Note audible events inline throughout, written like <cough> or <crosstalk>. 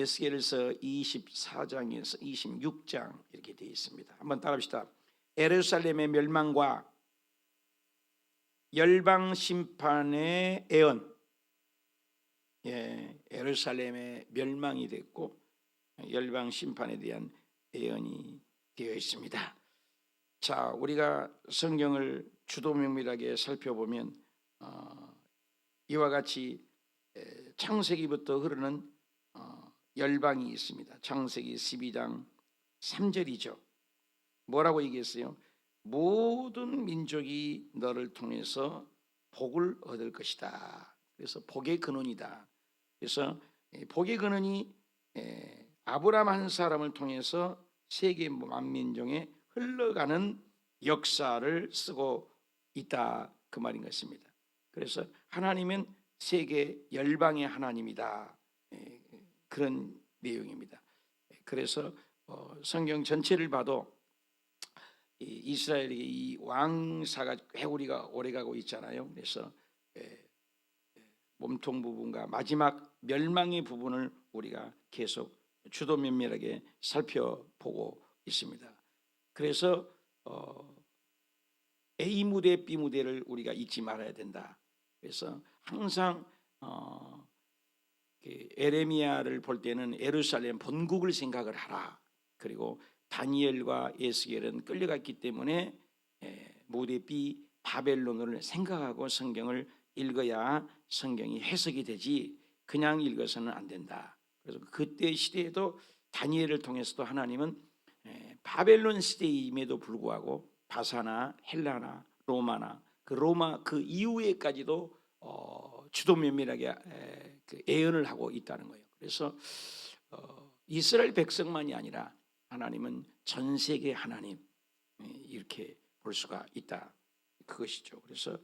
에스겔서 24장에서 26장 이렇게 되어 있습니다. 한번 따라합시다. 에루살렘의 멸망과 열방 심판의 애언. 예, 에루살렘의 멸망이 됐고 열방 심판에 대한 예언이 되어 있습니다. 자, 우리가 성경을 주도면밀하게 살펴보면 어, 이와 같이 에, 창세기부터 흐르는 어, 열방이 있습니다. 창세기 12장 3절이죠. 뭐라고 얘기했어요? 모든 민족이 너를 통해서 복을 얻을 것이다. 그래서 복의 근원이다. 그래서 에, 복의 근원이 에, 아브라함 한 사람을 통해서 세계 만민중에 흘러가는 역사를 쓰고 있다 그 말인 것입니다. 그래서 하나님은 세계 열방의 하나님이다 에, 그런 내용입니다. 그래서 어, 성경 전체를 봐도 이 이스라엘의 이 왕사가 회오리가 오래가고 있잖아요. 그래서 에, 에, 몸통 부분과 마지막 멸망의 부분을 우리가 계속 주도 면밀하게 살펴보고 있습니다. 그래서 어, A 무대, B 무대를 우리가 잊지 말아야 된다. 그래서 항상 어, 그 에레미야를 볼 때는 에루살렘 본국을 생각을 하라. 그리고 다니엘과 에스겔은 끌려갔기 때문에 에, 무대 B 바벨론을 생각하고 성경을 읽어야 성경이 해석이 되지 그냥 읽어서는 안 된다. 그래서 그때 시대에도 다니엘을 통해서도 하나님은 에, 바벨론 시대임에도 불구하고 바사나 헬라나 로마나 그 로마 그 이후에까지도 어, 주도 면밀하게 에, 그 예언을 하고 있다는 거예요. 그래서 어, 이스라엘 백성만이 아니라 하나님은 전 세계 하나님 에, 이렇게 볼 수가 있다. 그것이죠. 그래서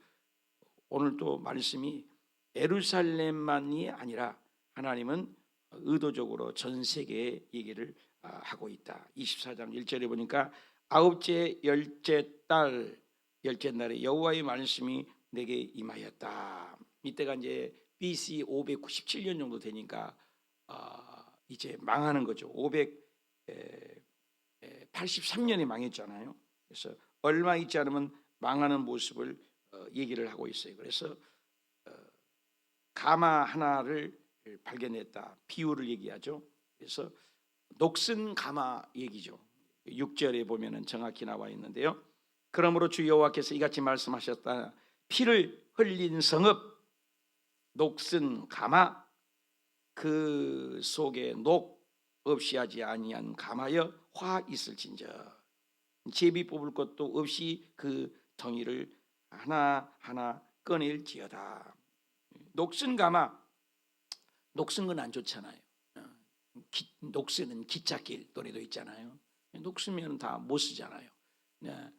오늘 또 말씀이 에루살렘만이 아니라 하나님은 의도적으로 전 세계에 얘기를 아, 하고 있다. 24장 1절에 보니까 아홉째 열째 달 열째 날에 여호와의 말씀이 내게 임하였다. 이때가 이제 BC 597년 정도 되니까 아, 이제 망하는 거죠. 583년에 망했잖아요. 그래서 얼마 있지 않으면 망하는 모습을 어, 얘기를 하고 있어요. 그래서 어, 가마 하나를 발견했다. 비유를 얘기하죠. 그래서 녹슨 가마 얘기죠. 6절에 보면은 정확히 나와 있는데요. 그러므로 주 여호와께서 이같이 말씀하셨다. 피를 흘린 성읍 녹슨 가마 그 속에 녹 없이 하지 아니한 가마여 화 있을진저 제비 뽑을 것도 없이 그 덩이를 하나 하나 꺼낼지어다. 녹슨 가마 녹슨 건 안 좋잖아요. 어, 기, 녹슨은 기찻길 노래도 있잖아요. 녹으면 다 못 쓰잖아요. 네.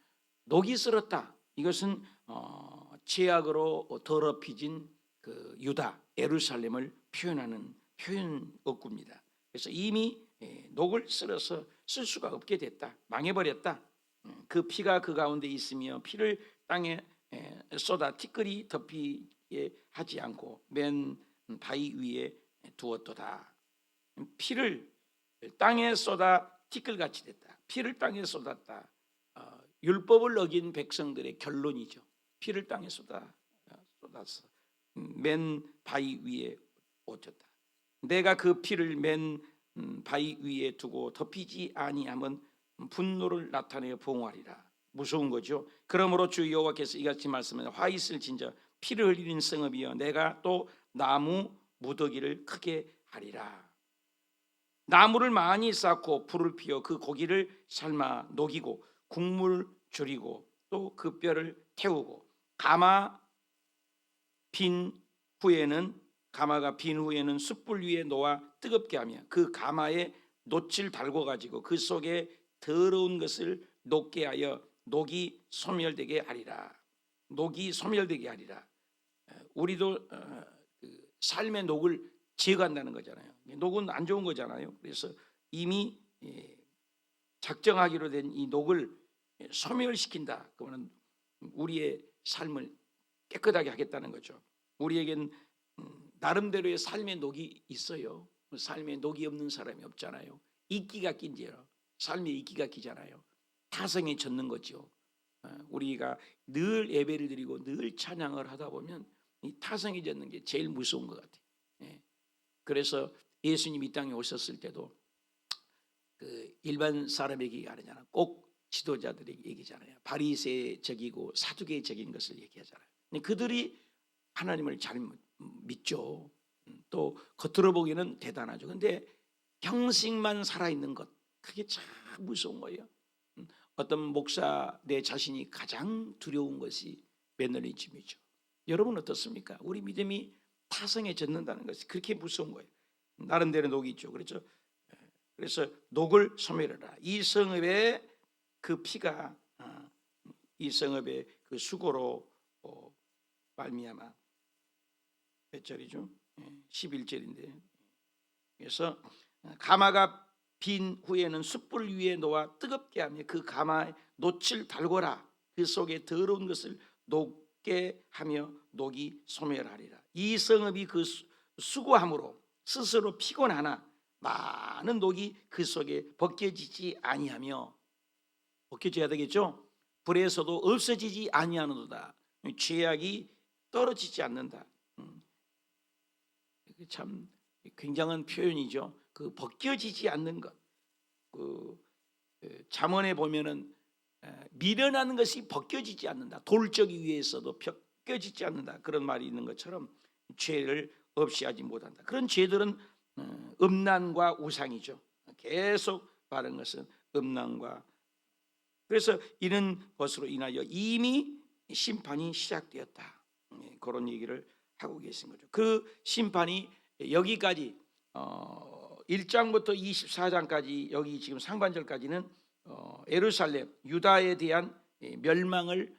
녹이 쓸었다. 이것은 어, 죄악으로 더럽혀진 그 유다 에루살렘을 표현하는 표현 어구입니다. 그래서 이미 예, 녹을 쓸어서 쓸 수가 없게 됐다. 망해버렸다. 음, 그 피가 그 가운데 있으며 피를 땅에 예, 쏟아 티끌이 덮이게 하지 않고 맨 바위 위에 두었도다. 피를 땅에 쏟아 티끌같이 됐다. 피를 땅에 쏟았다. 어, 율법을 어긴 백성들의 결론이죠. 피를 땅에 쏟아 어, 쏟았어. 맨 바위 위에 얹었다. 내가 그 피를 맨 음, 바위 위에 두고 덮이지 아니하면 분노를 나타내어 봉하리라. 무서운 거죠. 그러므로 주 여호와께서 이같이 말씀하사 화 있을 진저 피를 흘리는 성읍이여 내가 또 나무 무더기를 크게 하리라. 나무를 많이 쌓고 불을 피워 그 고기를 삶아 녹이고 국물 줄이고 또 그 뼈를 태우고 가마 빈 후에는 가마가 빈 후에는 숯불 위에 놓아 뜨겁게 하며 그 가마에 놋을 달고 가지고 그 속에 더러운 것을 녹게 하여 녹이 소멸되게 하리라. 녹이 소멸되게 하리라. 우리도 어, 그 삶의 녹을 제거한다는 거잖아요. 녹은 안 좋은 거잖아요. 그래서 이미 예, 작정하기로 된 이 녹을 소멸시킨다. 그러면 우리의 삶을 깨끗하게 하겠다는 거죠. 우리에겐 음, 나름대로의 삶의 녹이 있어요. 삶에 녹이 없는 사람이 없잖아요. 이끼가 낀지라 삶에 이끼가 끼잖아요. 타성에 젖는 거죠. 어, 우리가 늘 예배를 드리고 늘 찬양을 하다 보면 이 타성에 젖는 게 제일 무서운 것 같아요. 예. 그래서 예수님 이 땅에 오셨을 때도 그 일반 사람에게 아니잖아. 꼭 지도자들에게 얘기잖아요. 바리새적이고 사두개적인 것을 얘기하잖아요. 그들이 하나님을 잘 믿죠. 음, 또 겉으로 보기에는 대단하죠. 근데 형식만 살아 있는 것 그게 참 무서운 거예요. 음, 어떤 목사 내 자신이 가장 두려운 것이 매너리즘이죠. 여러분 어떻습니까? 우리 믿음이 타성에 젖는다는 것이 그렇게 무서운 거예요. 나름대로 녹이 있죠. 그렇죠. 그래서 녹을 소멸해라. 이 성읍의 그 피가 어, 이 성읍의 그 수고로 어, 말미암아 몇 절이죠? 11절인데. 그래서 가마가 빈 후에는 숯불 위에 놓아 뜨겁게 하며 그 가마에 놋을 달고라. 그 속에 더러운 것을 녹게 하며 녹이 소멸하리라. 이 성읍이 그 수- 수고함으로 스스로 피곤하나 많은 녹이 그 속에 벗겨지지 아니하며 벗겨져야 되겠죠? 불에서도 없어지지 아니하는도다. 죄악이 떨어지지 않는다 음. 참 굉장한 표현이죠. 그 벗겨지지 않는 것. 그 에, 잠언에 보면은 에, 미련하는 것이 벗겨지지 않는다. 돌적이 위에서도 벗겨지지 않는다. 그런 말이 있는 것처럼 죄를 없이 하지 못한다. 그런 죄들은 어, 음란과 우상이죠. 계속 말하는 것은 음란과 그래서 이런 것으로 인하여 이미 심판이 시작되었다. 예, 그런 얘기를 하고 계신 거죠. 그 심판이 여기까지 어, 1장부터 24장까지 여기 지금 상반절까지는 어, 예루살렘 유다에 대한 예, 멸망을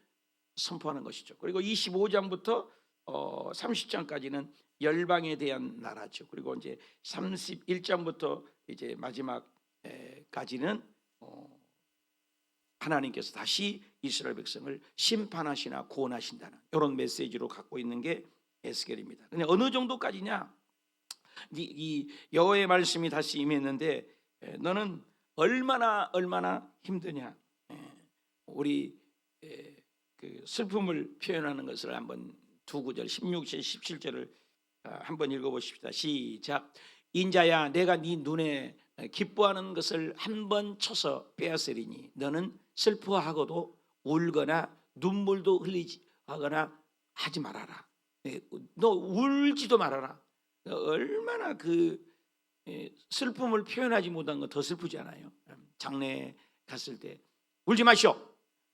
선포하는 것이죠. 그리고 25장부터 어, 30장까지는 열방에 대한 나라죠. 그리고 이제 31장부터 이제 마지막까지는 어, 하나님께서 다시 이스라엘 백성을 심판하시나 구원하신다는 이런 메시지로 갖고 있는 게 에스겔입니다. 근데 어느 정도까지냐? 이, 이 여호와의 말씀이 다시 임했는데 에, 너는 얼마나 얼마나 힘드냐? 에, 우리 에, 그 슬픔을 표현하는 것을 한번 두 구절 16절 17절을 아, 한번 읽어보십시다. 시작. 인자야, 내가 네 눈에 기뻐하는 것을 한 번 쳐서 빼앗으리니 너는 슬퍼하고도 울거나 눈물도 흘리지 하거나 하지 말아라. 예, 너 울지도 말아라. 얼마나 그 예, 슬픔을 표현하지 못한 건 더 슬프지 않아요? 장례 갔을 때 울지 마시오.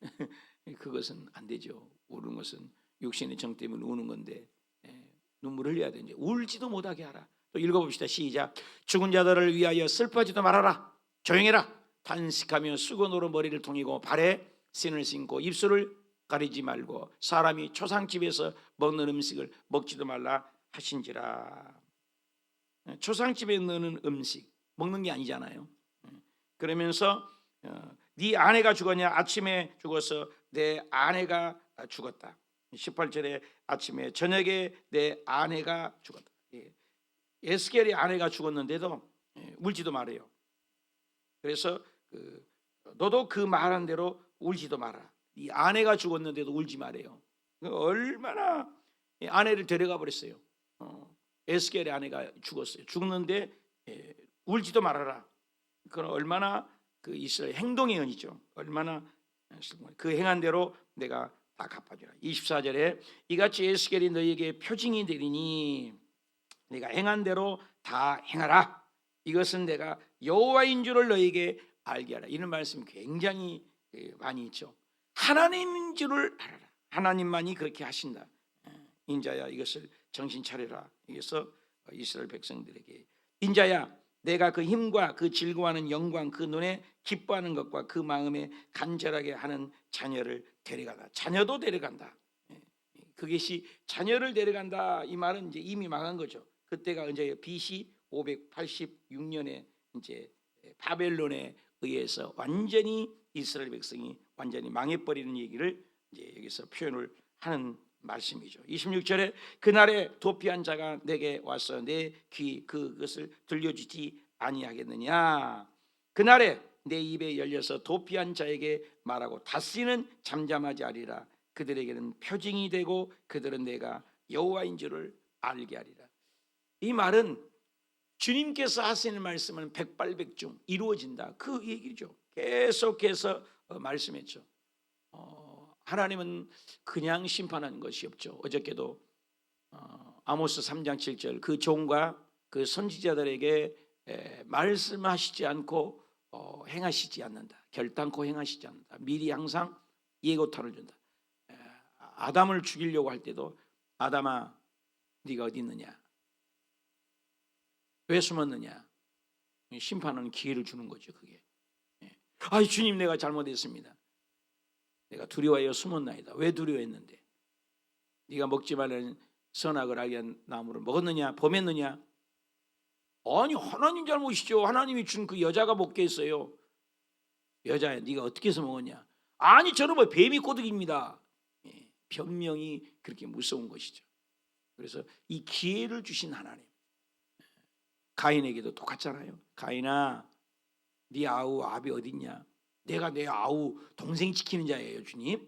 <laughs> 그것은 안 되죠. 우는 것은 육신의 정 때문에 우는 건데 예, 눈물 흘려야 되는데 울지도 못하게 하라. 또 읽어봅시다. 시작. 죽은 자들을 위하여 슬퍼하지도 말아라. 조용해라. 탄식하며 수건으로 머리를 통이고 발에 신을 신고 입술을 가리지 말고 사람이 초상집에서 먹는 음식을 먹지도 말라 하신지라. 예, 초상집에 넣는 음식 먹는 게 아니잖아요. 예, 그러면서 어, 네 아내가 죽었냐? 아침에 죽어서 내 아내가 죽었다. 18절에 아침에 저녁에 내 아내가 죽었다. 예. 에스겔의 아내가 죽었는데도 예, 울지도 말아요. 그래서 그, 너도 그 말한 대로 울지도 마라. 이 아내가 죽었는데도 울지 말아요. 그 얼마나 이 아내를 데려가 버렸어요. 어, 에스겔의 아내가 죽었어요. 죽는데 예, 울지도 말아라. 그건 얼마나 그 이스라엘 행동의 연이죠. 얼마나 그 행한 대로 내가 다 갚아주라. 24절에 이같이 에스겔이 너희에게 표징이 되리니 내가 행한 대로 다 행하라. 이것은 내가 여호와인 줄을 너희에게 알게 하라. 이런 말씀 굉장히 예, 많이 있죠. 하나님인 줄을 알아라. 하나님만이 그렇게 하신다. 예, 인자야 이것을 정신 차려라. 그래서 이스라엘 백성들에게 인자야 내가 그 힘과 그 즐거워하는 영광 그 눈에 기뻐하는 것과 그 마음에 간절하게 하는 자녀를 데려가다. 자녀도 데려간다. 예, 그것이 자녀를 데려간다 이 말은 이제 이미 망한 거죠. 그때가 이제 BC 586년에 이제 바벨론에 의해서 완전히 이스라엘 백성이 완전히 망해버리는 얘기를 이제 여기서 표현을 하는 말씀이죠. 26절에 그날에 도피한 자가 내게 와서 내 귀 그것을 들려주지 아니하겠느냐. 그날에 내 입에 열려서 도피한 자에게 말하고 다시는 잠잠하지 않으리라. 그들에게는 표징이 되고 그들은 내가 여호와인 줄을 알게 하리라. 이 말은 주님께서 하시는 말씀은 백발백중 이루어진다. 그 얘기죠. 계속해서 어, 말씀했죠. 어, 하나님은 그냥 심판하는 것이 없죠. 어저께도 어, 아모스 3장 7절 그 종과 그 선지자들에게 에, 말씀하시지 않고 어, 행하시지 않는다. 결단코 행하시지 않는다. 미리 항상 예고탄을 준다. 에, 아담을 죽이려고 할 때도 아담아 네가 어디 있느냐? 왜 숨었느냐? 심판은 기회를 주는 거죠. 그게. 예. 아, 주님 내가 잘못했습니다. 내가 두려워하여 숨었나이다. 왜 두려워했는데? 네가 먹지 말라는 선악을 알게 한 나무를 먹었느냐? 범했느냐? 아니 하나님 잘못이죠. 하나님이 준 그 여자가 먹게 했어요. 여자야, 네가 어떻게 해서 먹었냐? 아니 저는 뭐 뱀이 꼬득입니다. 예, 변명이 그렇게 무서운 것이죠. 그래서 이 기회를 주신 하나님. 가인에게도 똑같잖아요. 가인아, 네 아우 아비 어딨냐? 내가 내 아우 동생 지키는 자예요, 주님.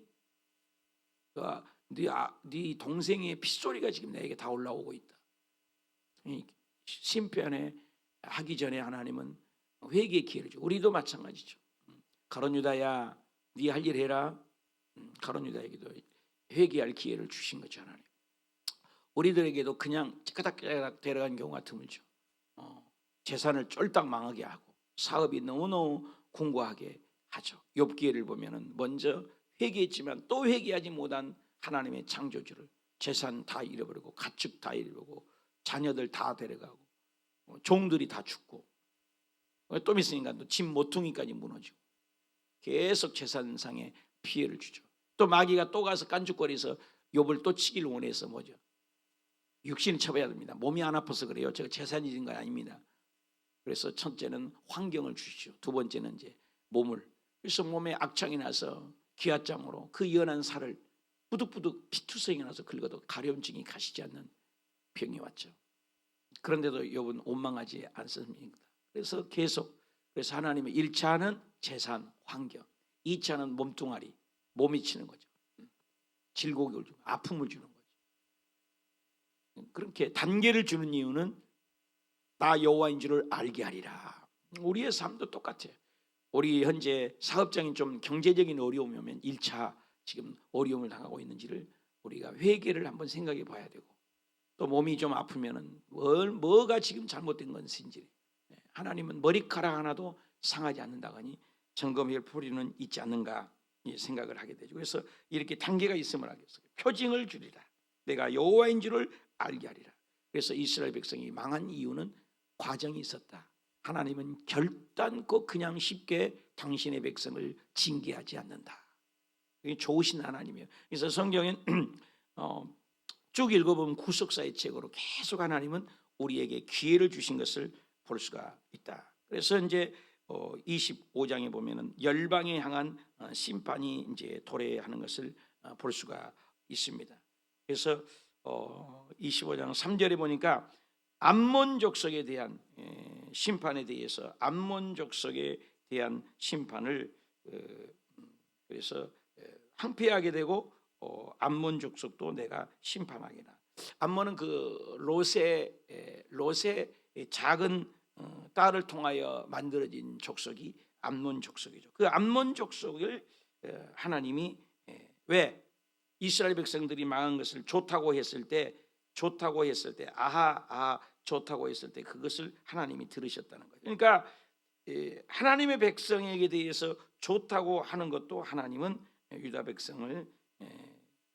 그러니까 네, 아, 네 동생의 핏소리가 지금 내게 다 올라오고 있다. 이 심판에 하기 전에 하나님은 회개의 기회를 줘. 우리도 마찬가지죠. 가론 유다야, 네 할 일 해라. 음, 가론 유다에게도 회개할 기회를 주신 거죠, 하나님. 우리들에게도 그냥 찌까닥찌까닥 데려간 경우가 드물죠. 어, 재산을 쫄딱 망하게 하고 사업이 너무너무 공고하게 하죠. 욥기를 보면은 먼저 회개했지만 또 회개하지 못한 하나님의 창조주를 재산 다 잃어버리고 가축 다 잃어버리고 자녀들 다 데려가고 어, 종들이 다 죽고 어, 또 있으니까 또 집 모퉁이까지 무너지고 계속 재산상에 피해를 주죠. 또 마귀가 또 가서 깐죽거리서 욥을 또 치기를 원해서 뭐죠? 육신을 쳐봐야 됩니다. 몸이 안 아파서 그래요. 제가 재산이 거 아닙니다. 그래서 첫째는 환경을 주시죠. 두 번째는 이제 몸을. 그래서 몸에 악창이 나서 기아장으로 그 연한 살을 부득부득 피투성이 나서 긁어도 가려움증이 가시지 않는 병이 왔죠. 그런데도 욥은 원망하지 않습니다. 그래서 계속 그래서 하나님의 1차는 재산, 환경, 2차는 몸뚱아리, 몸이 치는 거죠. 질곡을 주고 아픔을 주는 거죠. 그렇게 단계를 주는 이유는 나 여호와인 줄을 알게 하리라. 우리의 삶도 똑같아요. 우리 현재 사업장인 좀 경제적인 어려움이 오면 1차 지금 어려움을 당하고 있는지를 우리가 회개를 한번 생각해 봐야 되고 또 몸이 좀 아프면은 뭘 뭐가 지금 잘못된 것인지 네, 하나님은 머리카락 하나도 상하지 않는다거니 점검할 포리는 있지 않는가 이 생각을 하게 되죠. 그래서 이렇게 단계가 있음을 알겠어요. 표징을 주리라. 내가 여호와인 줄을 알게 하리라. 그래서 이스라엘 백성이 망한 이유는 과정이 있었다. 하나님은 결단코 그냥 쉽게 당신의 백성을 징계하지 않는다. 이게 좋으신 하나님이에요. 그래서 성경엔 <clears throat> 어, 쭉 읽어보면 구속사의 책으로 계속 하나님은 우리에게 기회를 주신 것을 볼 수가 있다. 그래서 이제 어, 25장에 보면은 열방에 향한 어, 심판이 이제 도래하는 것을 어, 볼 수가 있습니다. 그래서 어, 25장 3절에 보니까 암몬 족속에 대한 예, 심판에 대해서 암몬 족속에 대한 심판을 어, 그래서 예, 항폐하게 되고 어, 암몬 족속도 내가 심판하게라. 암몬은 그 롯의 예, 롯의 작은 어, 딸을 통하여 만들어진 족속이 암몬 족속이죠. 그 암몬 족속을 어, 하나님이 예, 왜 이스라엘 백성들이 망한 것을 좋다고 했을 때 좋다고 했을 때 아하 아 좋다고 했을 때 그것을 하나님이 들으셨다는 거예요. 그러니까 예, 하나님의 백성에게 대해서 좋다고 하는 것도 하나님은 유다 백성을 예,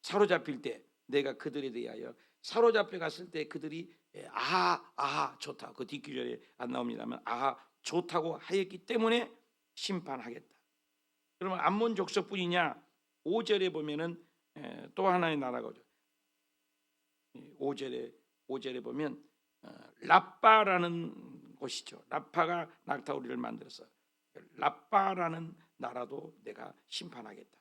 사로잡힐 때 내가 그들에 대하여 사로잡혀 갔을 때 그들이 예, 아하 아하 좋다 그 뒷규절에 안 나옵니다만 아하 좋다고 하였기 때문에 심판하겠다. 그러면 암몬 족속뿐이냐? 5절에 보면은 에, 또 하나의 나라가 5절에 5절에 보면 어, 라빠라는 곳이죠. 라파가 낙타우리를 만들어서 라빠라는 나라도 내가 심판하겠다.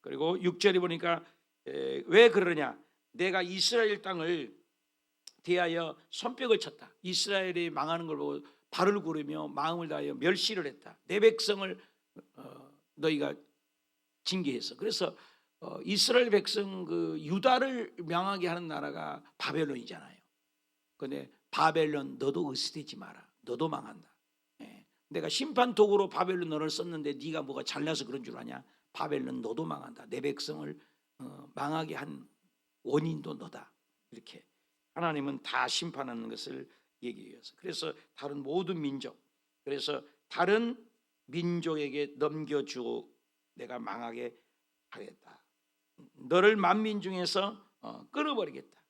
그리고 6절에 보니까 에, 왜 그러냐? 내가 이스라엘 땅을 대하여 손뼉을 쳤다. 이스라엘이 망하는 걸 보고 발을 구르며 마음을 다하여 멸시를 했다. 내 백성을 어, 너희가 징계했어. 그래서 어, 이스라엘 백성 그 유다를 명하게 하는 나라가 바벨론이잖아요. 근데 바벨론 너도 의스되지 마라. 너도 망한다. 예. 내가 심판 도구로 바벨론 너를 썼는데 네가 뭐가 잘나서 그런 줄 아냐? 바벨론 너도 망한다. 내 백성을 어, 망하게 한 원인도 너다. 이렇게 하나님은 다 심판하는 것을 얘기해서 그래서 다른 모든 민족 그래서 다른 민족에게 넘겨주고 내가 망하게 하겠다. 너를 만민 중에서 어, 끊어버리겠다.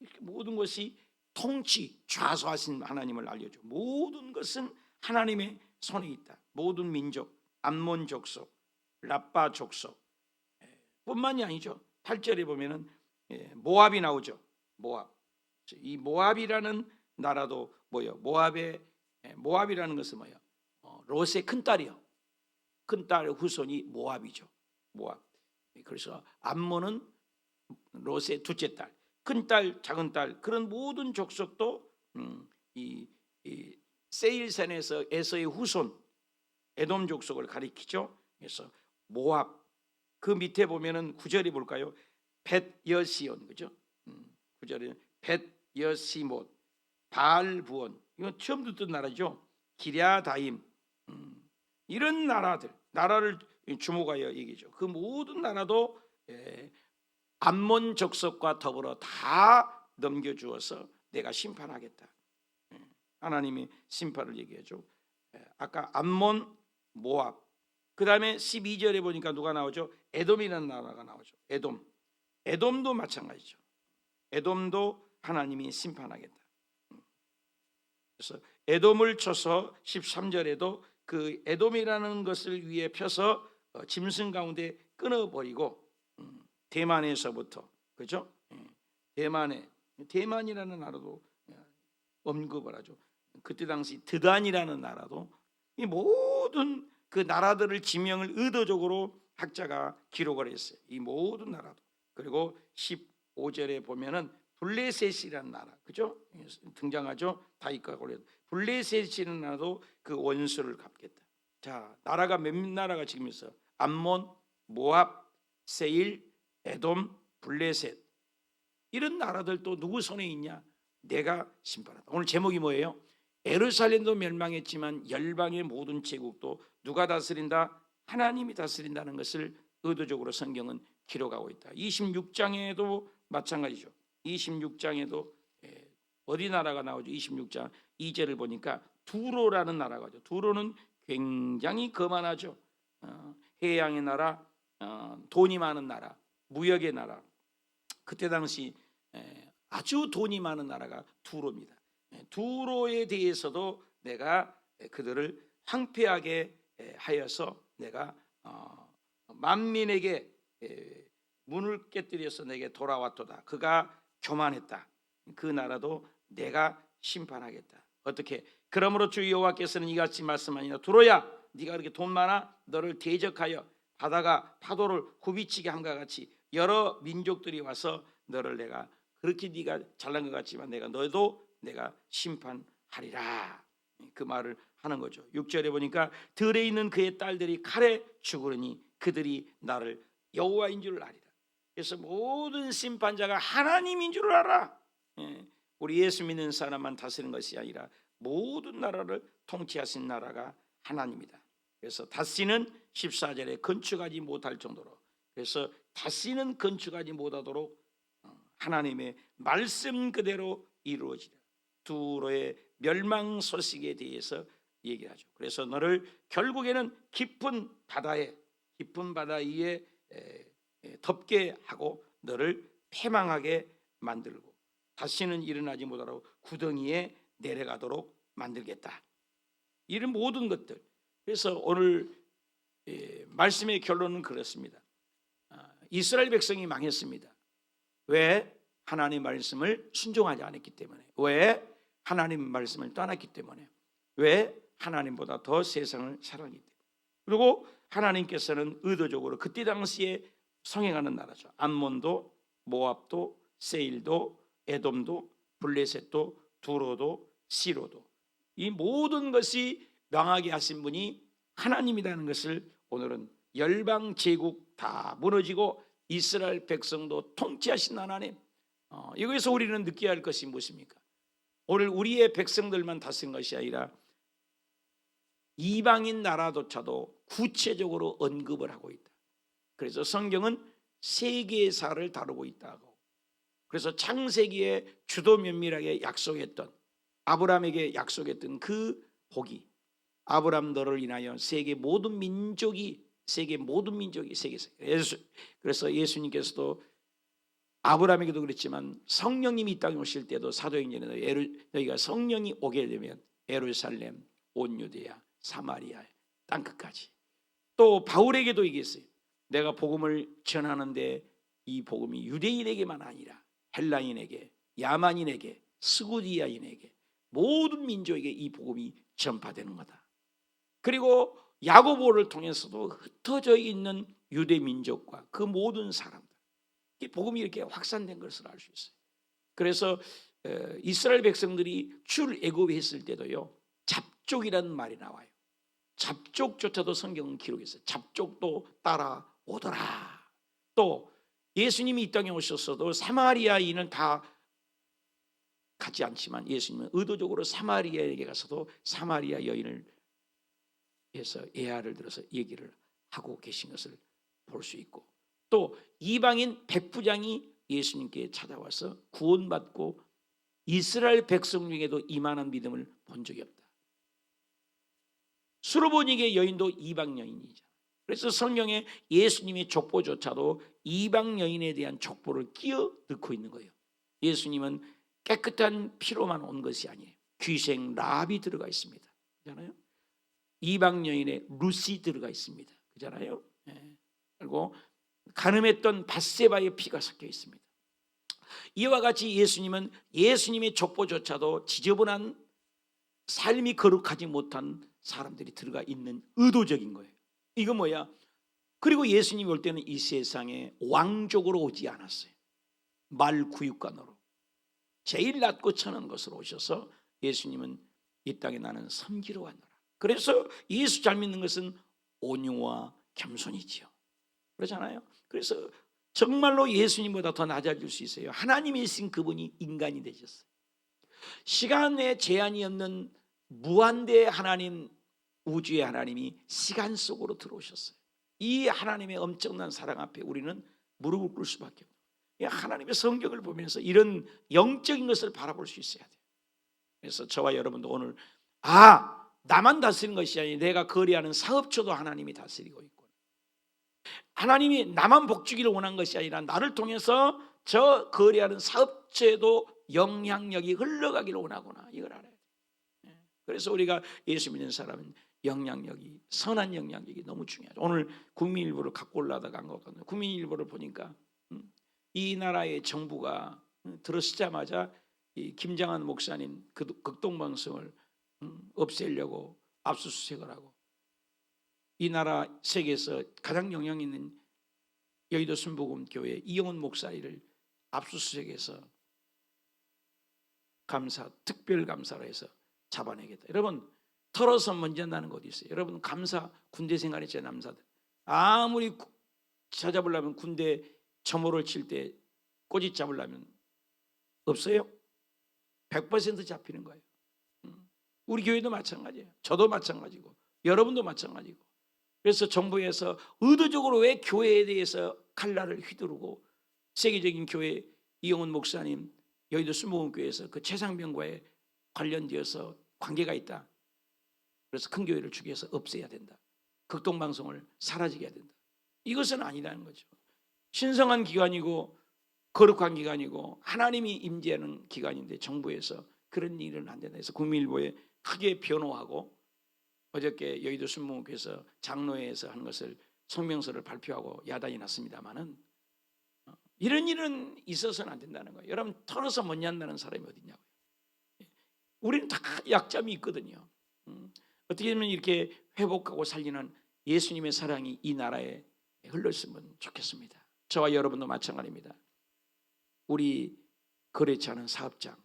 이렇게 모든 것이 통치 좌수하신 하나님을 알려줘. 모든 것은 하나님의 손에 있다. 모든 민족, 암몬 족속, 라빠 족속 예, 뿐만이 아니죠. 8절에 보면은 예, 모압이 나오죠. 모압. 이 모압이라는 나라도 뭐요? 모압의 예, 모압이라는 것은 뭐요? 어, 롯의 큰 딸이요. 큰 딸의 후손이 모압이죠. 모압. 그래서 암몬은 롯의 둘째 딸, 큰 딸, 작은 딸 그런 모든 족속도 음, 이, 이 세일산에서 에서의 후손 에돔 족속을 가리키죠. 그래서 모압 그 밑에 보면은 구절이 볼까요? 벳 여시온 그죠? 음, 구절에 벳 여시못 바알부온 이건 처음 듣던 나라죠. 기랴다임 음, 이런 나라들 나라를 주목하여 얘기죠. 그 모든 나라도 예, 암몬 족속과 더불어 다 넘겨주어서 내가 심판하겠다. 예, 하나님이 심판을 얘기하죠. 예, 아까 암몬, 모압. 그 다음에 12절에 보니까 누가 나오죠? 에돔이라는 나라가 나오죠. 에돔. 에돔도 마찬가지죠. 에돔도 하나님이 심판하겠다. 그래서 에돔을 쳐서 13절에도 그 에돔이라는 것을 위에 펴서 어, 짐승 가운데 끊어버리고 음, 대만에서부터 그죠? 예, 대만에 대만이라는 나라도 예, 언급을 하죠. 그때 당시 드단이라는 나라도 이 모든 그 나라들을 지명을 의도적으로 학자가 기록을 했어요. 이 모든 나라도 그리고 15절에 보면은 블레셋이라는 나라 그죠? 예, 등장하죠. 다이가 골리앗 블레셋이라는 나라도 그 원수를 갚겠다. 자 나라가 몇 나라가 지금 있어? 암몬, 모압, 세일, 에돔, 블레셋 이런 나라들도 누구 손에 있냐? 내가 심판한다. 오늘 제목이 뭐예요? 에루살렘도 멸망했지만 열방의 모든 제국도 누가 다스린다? 하나님이 다스린다는 것을 의도적으로 성경은 기록하고 있다. 26장에도 마찬가지죠. 26장에도 예, 어디 나라가 나오죠? 26장 2절을 보니까 두로라는 나라가죠. 두로는 굉장히 거만하죠. 어, 해양의 나라, 어, 돈이 많은 나라, 무역의 나라. 그때 당시 에, 아주 돈이 많은 나라가 두로입니다. 에, 두로에 대해서도 내가 에, 그들을 황폐하게 에, 하여서 내가 어, 만민에게 에, 문을 깨뜨려서 내게 돌아왔도다. 그가 교만했다. 그 나라도 내가 심판하겠다. 어떻게? 그러므로 주 여호와께서는 이같이 말씀하니라. 두로야, 네가 그렇게 돈 많아 너를 대적하여 바다가 파도를 후비치게 함과 같이 여러 민족들이 와서 너를 내가 그렇게 네가 잘난 것 같지만 내가 너도 내가 심판하리라. 그 말을 하는 거죠. 6절에 보니까 들에 있는 그의 딸들이 칼에 죽으니 그들이 나를 여호와인 줄 아리라. 그래서 모든 심판자가 하나님인 줄 알아. 예, 우리 예수 믿는 사람만 다스리는 것이 아니라 모든 나라를 통치하신 나라가 하나님이다. 그래서 다시는 14절에 건축하지 못할 정도로 그래서 다시는 건축하지 못하도록 어, 하나님의 말씀 그대로 이루어지라. 두로의 멸망 소식에 대해서 얘기하죠. 그래서 너를 결국에는 깊은 바다에 깊은 바다 위에 덮게 하고 너를 패망하게 만들고 다시는 일어나지 못하도록 구덩이에 내려가도록 만들겠다. 이런 모든 것들. 그래서 오늘 예, 말씀의 결론은 그렇습니다. 아, 이스라엘 백성이 망했습니다. 왜? 하나님 말씀을 순종하지 않았기 때문에. 왜? 하나님 말씀을 떠났기 때문에. 왜? 하나님보다 더 세상을 사랑했기 때문에. 그리고 하나님께서는 의도적으로 그때 당시에 성행하는 나라죠. 암몬도 모압도 세일도 에돔도 블레셋도 두로도 시로도 이 모든 것이 명하게 하신 분이 하나님이라는 것을 오늘은 열방 제국 다 무너지고 이스라엘 백성도 통치하신 하나님 어, 여기서 우리는 느껴야 할 것이 무엇입니까? 오늘 우리의 백성들만 다스린 것이 아니라 이방인 나라조차도 구체적으로 언급을 하고 있다. 그래서 성경은 세계사를 다루고 있다고. 그래서 창세기에 주도 면밀하게 약속했던 아브라함에게 약속했던 그 복이 아브라함 너를 인하여 세계 모든 민족이 세계 모든 민족이 세계에서 예수, 그래서 예수님께서도 아브라함에게도 그랬지만 성령님이 이 땅에 오실 때도 사도행전에 에루, 너희가 성령이 오게 되면 예루살렘 온 유대야 사마리아 땅 끝까지 또 바울에게도 얘기했어요. 내가 복음을 전하는데 이 복음이 유대인에게만 아니라 헬라인에게 야만인에게 스구디아인에게 모든 민족에게 이 복음이 전파되는 거다. 그리고 야고보를 통해서도 흩어져 있는 유대 민족과 그 모든 사람들 이 복음이 이렇게 확산된 것을 알 수 있어요. 그래서 에, 이스라엘 백성들이 출애굽했을 때도요 잡족이라는 말이 나와요. 잡족조차도 성경은 기록했어요. 잡족도 따라오더라. 또 예수님이 이 땅에 오셨어도 사마리아인은 다 가지 않지만 예수님은 의도적으로 사마리아에게 가서도 사마리아 여인을 해서 예화를 들어서 얘기를 하고 계신 것을 볼 수 있고 또 이방인 백부장이 예수님께 찾아와서 구원받고 이스라엘 백성 중에도 이만한 믿음을 본 적이 없다. 수로보니게 여인도 이방 여인이죠. 그래서 성경에 예수님의 족보조차도 이방 여인에 대한 족보를 끼어 넣고 있는 거예요. 예수님은 깨끗한 피로만 온 것이 아니에요. 귀생 랍이 들어가 있습니다. 그잖아요. 이방 여인의 루시 들어가 있습니다. 그잖아요. 예. 그리고 가늠했던 바세바의 피가 섞여 있습니다. 이와 같이 예수님은 예수님의 족보조차도 지저분한 삶이 거룩하지 못한 사람들이 들어가 있는 의도적인 거예요. 이거 뭐야? 그리고 예수님이 올 때는 이 세상에 왕족으로 오지 않았어요. 말구육관으로 제일 낮고 천한 것으로 오셔서 예수님은 이 땅에 나는 섬기러 왔노라. 그래서 예수 잘 믿는 것은 온유와 겸손이지요. 그렇잖아요. 그래서 정말로 예수님보다 더 낮아질 수 있어요. 하나님이신 그분이 인간이 되셨어요. 시간에 제한이 없는 무한대 하나님 우주의 하나님이 시간 속으로 들어오셨어요. 이 하나님의 엄청난 사랑 앞에 우리는 무릎을 꿇을 수밖에 없어요. 하나님의 성경을 보면서 이런 영적인 것을 바라볼 수 있어야 돼요. 그래서 저와 여러분도 오늘 아 나만 다스리는 것이 아니라 내가 거래하는 사업처도 하나님이 다스리고 있고 하나님이 나만 복주기를 원한 것이 아니라 나를 통해서 저 거래하는 사업체도 영향력이 흘러가기를 원하구나 이걸 알아야 돼요. 그래서 우리가 예수 믿는 사람은 영향력이 선한 영향력이 너무 중요하죠. 오늘 국민일보를 갖고 올라다가 간것 같거든요. 국민일보를 보니까 음, 이 나라의 정부가 음, 들어서자마자 이 김장한 목사님 그 극동방송을 음, 없애려고 압수수색을 하고 이 나라 세계에서 가장 영향 있는 여의도 순복음 교회 이영훈 목사를 압수수색해서 감사 특별 감사를 해서 잡아내겠다. 여러분 털어서 먼저 한다는 곳이 있어요. 여러분 감사 군대 생활했죠 남사들. 아무리 찾아보려면 군대 점호를 칠 때 꼬집 잡으려면 없어요. 100% 잡히는 거예요. 음. 우리 교회도 마찬가지예요. 저도 마찬가지고 여러분도 마찬가지고. 그래서 정부에서 의도적으로 왜 교회에 대해서 칼날을 휘두르고 세계적인 교회 이영훈 목사님 여의도 수목원교회에서 그 최상병과에 관련되어서 관계가 있다. 그래서 큰 교회를 죽여서 없애야 된다. 극동방송을 사라지게 해야 된다. 이것은 아니라는 거죠. 신성한 기관이고 거룩한 기관이고 하나님이 임재하는 기관인데 정부에서 그런 일은 안 된다 해서 국민일보에 크게 변호하고 어저께 여의도 순복음교회에서 장로회에서 한 것을 성명서를 발표하고 야단이 났습니다마는 어, 이런 일은 있어서는 안 된다는 거예요. 여러분 털어서 못 얀다는 사람이 어딨냐고요. 우리는 다 약점이 있거든요. 음, 어떻게 하면 이렇게 회복하고 살리는 예수님의 사랑이 이 나라에 흘렀으면 좋겠습니다. 저와 여러분도 마찬가지입니다. 우리 거래치 하는 사업장,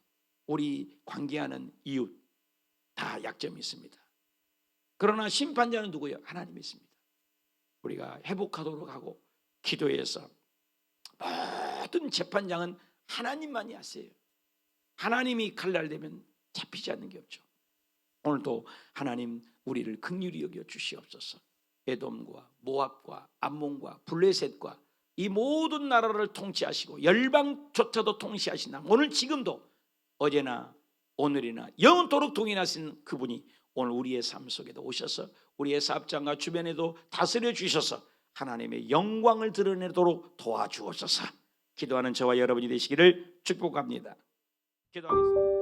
우리 관계하는 이웃 다 약점이 있습니다. 그러나 심판자는 누구예요? 하나님이 있습니다. 우리가 회복하도록 하고 기도해서 모든 재판장은 하나님만이 하세요. 하나님이 칼날 되면 잡히지 않는 게 없죠. 오늘도 하나님 우리를 극률히 여겨 주시옵소서. 에돔과 모압과 암몬과 블레셋과 이 모든 나라를 통치하시고 열방조차도 통치하신 나 오늘 지금도 어제나 오늘이나 영원토록 동행하신 그분이 오늘 우리의 삶 속에도 오셔서 우리의 사업장과 주변에도 다스려 주셔서 하나님의 영광을 드러내도록 도와주옵소서. 기도하는 저와 여러분이 되시기를 축복합니다. 기도하겠습니다.